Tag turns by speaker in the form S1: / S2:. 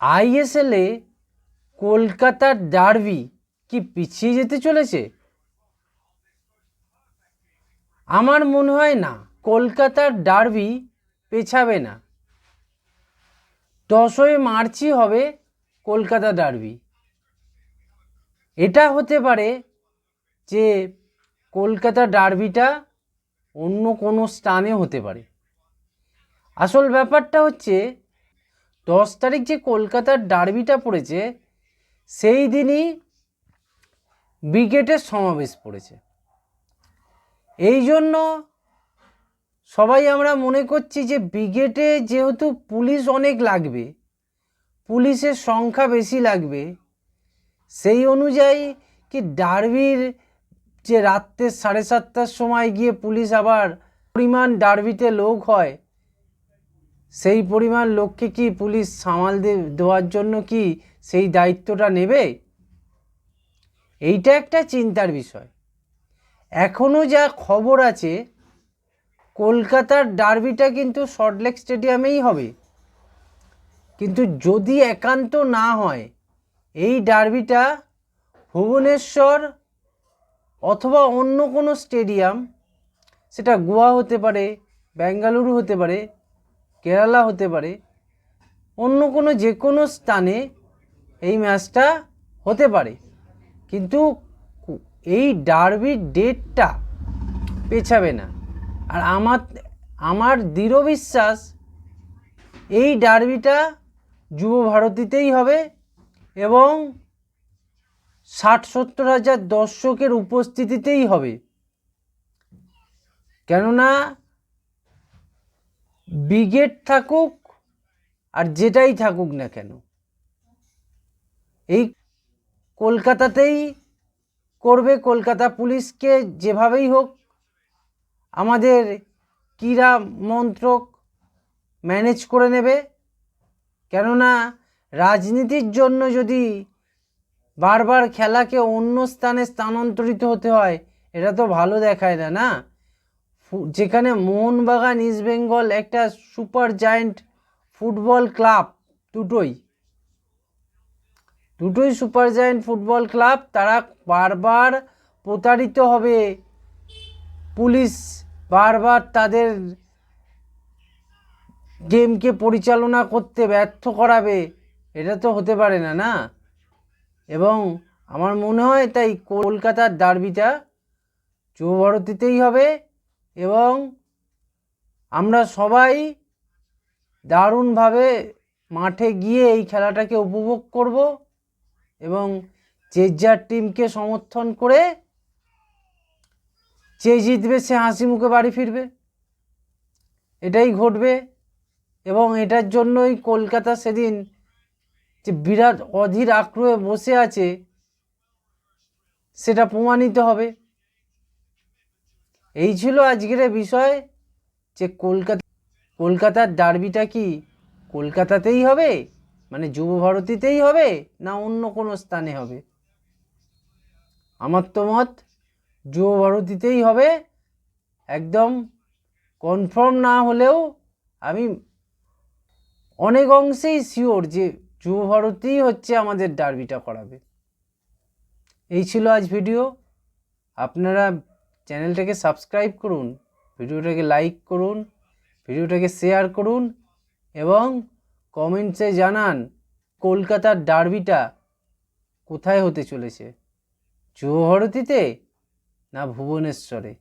S1: আইএসএলে কলকাতার ডার্বি কি পিছিয়ে যেতে চলেছে? আমার মনে হয় না, কলকাতার ডার্বি পেছাবে না। দশই মার্চই হবে কলকাতা ডার্বি। এটা হতে পারে যে কলকাতা ডার্বিটা অন্য কোনো স্থানে হতে পারে। আসল ব্যাপারটা হচ্ছে দশ তারিখ যে কলকাতার ডার্বিটা পড়েছে, সেই দিনই ব্রিগেডের সমাবেশ পড়েছে। এই জন্য সবাই আমরা মনে করছি যে ব্রিগেডে যেহেতু পুলিশ অনেক লাগবে, পুলিশের সংখ্যা বেশি লাগবে, সেই অনুযায়ী কি ডার্বির যে রাত্রে সাড়ে সাতটার সময় গিয়ে পুলিশ আবার পরিমাণ ডার্বিতে লোক হয় সেই পরিমাণ লোককে কি পুলিশ সামাল দেওয়ার জন্য কি সেই দায়িত্বটা নেবে? এইটা একটা চিন্তার বিষয়। এখনও যা খবর আছে, কলকাতার ডার্বিটা কিন্তু সল্টলেক স্টেডিয়ামেই হবে। কিন্তু যদি একান্ত না হয়, এই ডার্বিটা ভুবনেশ্বর অথবা অন্য কোনো স্টেডিয়াম, সেটা গোয়া হতে পারে বেঙ্গালুরু হতে পারে কেরালা হতে পারে, অন্য কোনো যে কোনো স্থানে এই ম্যাচটা হতে পারে। কিন্তু এই ডার্বির ডেটটা পেছাবে না। আর আমার আমার দৃঢ় বিশ্বাস, এই ডার্বিটা যুব ভারতীতেই হবে এবং ষাট সত্তর হাজার দর্শকের উপস্থিতিতেই হবে। কেননা ব্রিগেড থাকুক আর যেটাই থাকুক না কেন। এই কলকাতাতেই করবে কলকাতা পুলিশকে যেভাবেই হোক। আমাদের ক্রীড়া মন্ত্রক ম্যানেজ করে নেবে। কেননা রাজনীতির জন্য যদি বারবার খেলাকে অন্য স্থানে স্থানান্তরিত হতে হয়, এটা তো ভালো দেখায় না না? যেখানে মোহনবাগান, ইস্ট বেঙ্গল একটা সুপার জায়েন্ট ফুটবল ক্লাব দুটোই। দুটোই সুপার জায়েন্ট ফুটবল ক্লাব, তারা বারবার প্রতারিত হবে। পুলিশ বারবার তাদের গেমকে পরিচালনা করতে ব্যর্থ করাবে, এটা তো হতে পারে না না? এবং আমার মনে হয় তাই কলকাতার ডার্বিটা যুবভারতীতেই হবে। এবং আমরা সবাই দারুণভাবে মাঠে গিয়ে এই খেলাটাকে উপভোগ করব এবং যে যার টিমকে সমর্থন করে যে জিতবে সে হাসি মুখে বাড়ি ফিরবে। এটাই ঘটবে এবং এটার জন্যই কলকাতা সেদিন যে বিরাট অধীর আগ্রহে বসে আছে, সেটা প্রমাণিত হবে। এই ছিল আজকের বিষয় যে কলকাতা, কলকাতার ডার্বিটা কি কলকাতাতেই হবে? মানে যুব ভারতীতেই হবে না অন্য কোনো স্থানে হবে? আমার তো মত যুব ভারতীতেই হবে। একদম কনফার্ম না হলেও আমি অনেক অংশেই শিওর যে যুব ভারতীই হচ্ছে আমাদের ডার্বিটা করাবে। এই ছিল আজ ভিডিও আপনারা চ্যানেলটাকে সাবস্ক্রাইব করুন, ভিডিওটাকে লাইক করুন, ভিডিওটাকে শেয়ার করুন এবং কমেন্টসে জানান কলকাতার ডার্বিটা কোথায় হতে চলেছে যুব ভারতীতে না ভুবনেশ্বরে।